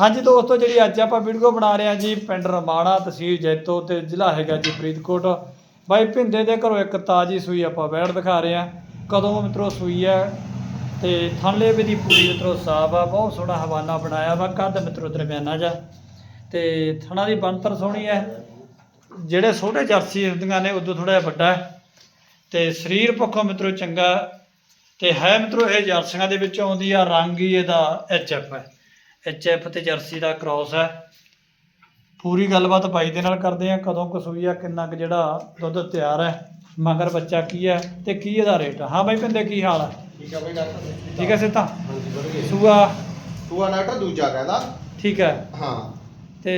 ਹਾਂਜੀ ਦੋਸਤੋ, ਜਿਹੜੀ ਅੱਜ ਆਪਾਂ ਵੀਡੀਓ ਬਣਾ ਰਹੇ ਹਾਂ ਜੀ, ਪਿੰਡ ਰਮਾਣਾ ਤਹਿਸੀਲ ਜੈਤੋ ਤੇ ਜ਼ਿਲ੍ਹਾ ਹੈਗਾ ਜੀ ਫਰੀਦਕੋਟ। ਬਾਈ ਭਿੰਦੇ ਦੇ ਘਰੋਂ ਇੱਕ ਤਾਜੀ ਸੂਈ ਆਪਾਂ ਬੈੜ ਦਿਖਾ ਰਹੇ ਹਾਂ। ਕਦੋਂ ਮਿੱਤਰੋ ਸੂਈ ਹੈ ਤੇ ਥੱਲੇ ਵੀ ਦੀ ਪੂਰੀ ਮਿੱਤਰੋ ਸਾਫ਼ ਆ, ਬਹੁਤ ਸੋਹਣਾ ਹਵਾਨਾ ਬਣਾਇਆ ਵਾ, ਕੱਦ ਮਿੱਤਰੋ ਦਰਮਿਆਨਾ ਜਾ ਤੇ ਥਣਾ ਦੀ ਬਣਤਰ ਸੋਹਣੀ ਹੈ। ਜਿਹੜੇ ਛੋਟੇ ਜਰਸੀ ਹੁੰਦੀਆਂ ਨੇ, ਉਦੋਂ ਥੋੜਾ ਜਿਹਾ ਵੱਡਾ ਹੈ। ਤੇ ਸਰੀਰ ਪੱਖੋਂ ਮਿੱਤਰੋ ਚੰਗਾ, ਤੇ ਹੈ ਮਿੱਤਰੋ ਇਹ ਜਰਸੀਆਂ ਦੇ ਵਿੱਚ ਆਉਂਦੀ ਆ ਰੰਗ ਹੀ ਇਹਦਾ ਐਚਐਫ ਹੈ। ਐਚਐਫ ਤੇ ਜਰਸੀ ਦਾ ਕ੍ਰਾਸ ਹੈ। ਪੂਰੀ ਗੱਲਬਾਤ ਬਾਈ ਦੇ ਨਾਲ ਕਰਦੇ ਆ ਕਦੋਂ ਕੁ ਸੂਈ ਆ ਕਿੰਨਾ ਕੁ ਜਿਹੜਾ ਦੁੱਧ ਤਿਆਰ ਹੈ ਮਗਰ ਬੱਚਾ ਕੀ ਹੈ ਤੇ ਕੀ ਇਹਦਾ ਰੇਟ ਆ। ਹਾਂ ਬਾਈ ਪਿੰਦੇ ਕੀ ਹਾਲ ਹੈ ਠੀਕ ਆ ਬਈ ਡਾਕਟਰ ਠੀਕ ਹੈ ਹਾਂਜੀ ਵਧੀਆ ਸੂਆ? ਤੂੰ ਆ ਡਾਕਟਰ ਦੂਜਾ ਕਹਿੰਦਾ। ਠੀਕ ਹੈ। ਹਾਂ। ਤੇ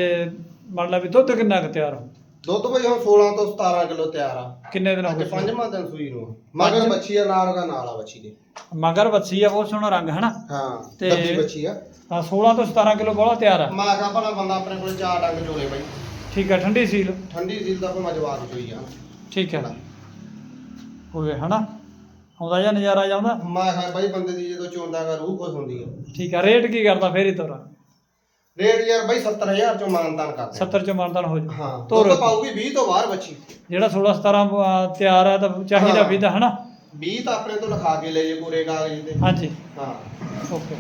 ਮੰਨ ਲਾ ਵੀ ਦੁੱਧ ਕਿੰਨਾ ਕੁ ਤਿਆਰ ਹੋ? ਦੁੱਧ ਬਈ ਹੁਣ 16 ਤੋਂ 17 ਕਿਲੋ ਤਿਆਰ ਆ। ਕਿੰਨੇ ਦਿਨ ਹੋ ਅੱਜ ਗਏ? ਪੰਜਵਾਂ ਦਿਨ ਸੂਈ ਨੂੰ। ਮਗਰ ਬੱਚੀ ਆ ਨਾਲ ਉਹਦਾ ਨਾਲ ਆ ਬੱਚੀ ਦੇ। ਮਗਰ ਬੱਚੀ ਆ ਬਹੁਤ ਸੋਹਣਾ ਰੰਗ ਹੈ ਨਾ ਹਾਂ ਤੇ- ਬੱਚੀ ਆ। ਹਾਂ 16 ਤੋਂ 17 ਕਿਲੋ ਬੋਲਾ ਤਿਆਰ ਆ। ਮੈਂ ਕਿਹਾ ਭਲਾ ਬੰਦਾ ਆਪਣੇ ਕੋਲ ਚਾਰ ਡੰਗ ਜੋੜੇ ਬਈ। ਠੀਕ ਹੈ ਠੰਡੀ ਸੀਲ? ਠੰਡੀ ਸੀਲ ਦਾ ਭਾਵੇਂ ਜਵਾਬ ਚੋਈ ਆ। ਠੀਕ ਹੈ ਹੋਵੇ ਹਨਾ? ਆਉਂਦਾ ਜਾਂ ਨਜ਼ਾਰਾ ਜਾਂਦਾ ਮੈਂ ਕਿਹਾ ਬਈ ਬੰਦੇ ਦੀ ਜਦੋਂ ਚੋਂਦਾ ਗਾ ਰੂਹ ਖੁਸ਼ ਹੁੰਦੀ ਆ। ਠੀਕ ਹੈ ਰੇਟ ਕੀ ਕਰਦਾ ਫੇਰ ਹੀ ਤੋਰਾ ਰੇਟ ਯਾਰ ਬਈ 70000 ਚੋਂ ਮਾਨਤਾਨ ਕਰਦੇ 70 ਚ ਮਾਨਦਾਨ ਹੋ ਜਾ। ਹਾਂ ਤੋਰ। ਦੁੱਧ ਪਾਊਗੀ 20 ਤੋਂ ਬਾਹਰ ਬੱਚੀ। ਜਿਹੜਾ 16 17 ਅਹ, ਤਿਆਰ ਹੈ ਤਾਂ ਚਾਹੀਦਾ। ਵੀ ਤਾਂ ਹਨਾ? 20 ਤਾਂ ਆਪਣੇ ਤੋਂ ਲਿਖਾ ਕੇ ਲੈ ਜੇ ਪੂਰੇ ਕਾਗਜ਼ ਤੇ। ਹਾਂਜੀ। ਹਾਂ। ਓਕੇ।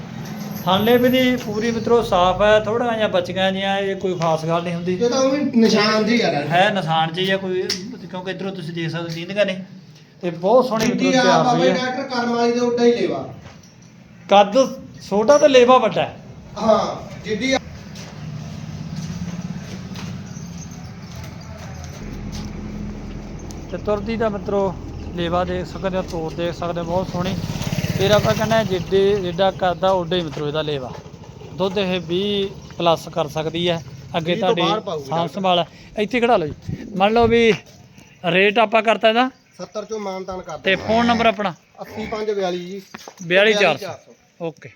ਥਾਲੇ ਵੀ ਦੀ ਪੂਰੀ ਮਿੱਤਰੋ ਸਾਫ਼ ਹੈ ਥੋੜੀਆਂ ਜਿਹੀਆਂ ਬਚੀਆਂ ਜੀਆਂ ਇਹ ਕੋਈ ਖਾਸ ਗੱਲ ਨਹੀਂ ਹੁੰਦੀ। ਇਹ ਤਾਂ ਉਹ ਨਿਸ਼ਾਨ ਜੀ ਆ। ਹੈ ਨਿਸ਼ਾਨ ਜੀ ਜਾਂ ਕੋਈ ਕਿਉਂਕਿ ਇਧਰੋਂ ਤੁਸੀਂ ਦੇਖ ਸਕਦੇ ਦੀਨਗਾ ਨਹੀਂ ਤੇ ਬਹੁਤ ਸੋਹਣੀ ਮਿੱਤਰੋ ਆ ਤਿਆਰ ਹੋਈ ਬਾਬੇ ਹੈ ਡਾਕਟਰ ਕਰਮ ਵਾਲੀ ਦੇ ਉੱਡਾ ਹੀ ਲੈਵਾ। ਕੱਦ ਛੋਟਾ ਤੇ ਲੇਵਾ ਵੱਡਾ। ਹੈ ਹਾਂ ਜਿੱਡੀ ਆ- ਤੇ ਤੁਰਦੀ ਦਾ ਮਿੱਤਰੋ ਲੇਵਾ ਦੇਖ ਸਕਦੇ ਹੋ ਤੋਰ ਦੇਖ ਸਕਦੇ ਹੋ ਬਹੁਤ ਸੋਹਣੀ। ਫਿਰ ਆਪਾਂ ਕਹਿੰਦੇ ਹਾਂ ਜਿੱਡੇ ਜਿੱਡਾ ਕਰਦਾ ਓਡਾ ਹੀ ਮਿੱਤਰੋ ਇਹਦਾ ਲੇਵਾ। ਦੁੱਧ ਇਹ 20 ਪਲੱਸ ਕਰ ਸਕਦੀ ਹੈ। ਅੱਗੇ 20 ਤੋਂ ਤੁਹਾਡੀ ਸਾਂਭ। ਸੰਭਾਲ। ਇੱਥੇ ਖੜਾ ਲਓ ਜੀ। ਮੰਨ ਲਓ ਵੀ ਰੇਟ ਆਪਾਂ ਕਰਤਾ ਇਹਦਾ। 70 ਚੋਂ ਮਾਨਤਾਨ ਕਰਦੇ ਤੇ ਫੋਨ ਨੰਬਰ ਆਪਣਾ? 8542 ਜੀ। 42400 ਓਕੇ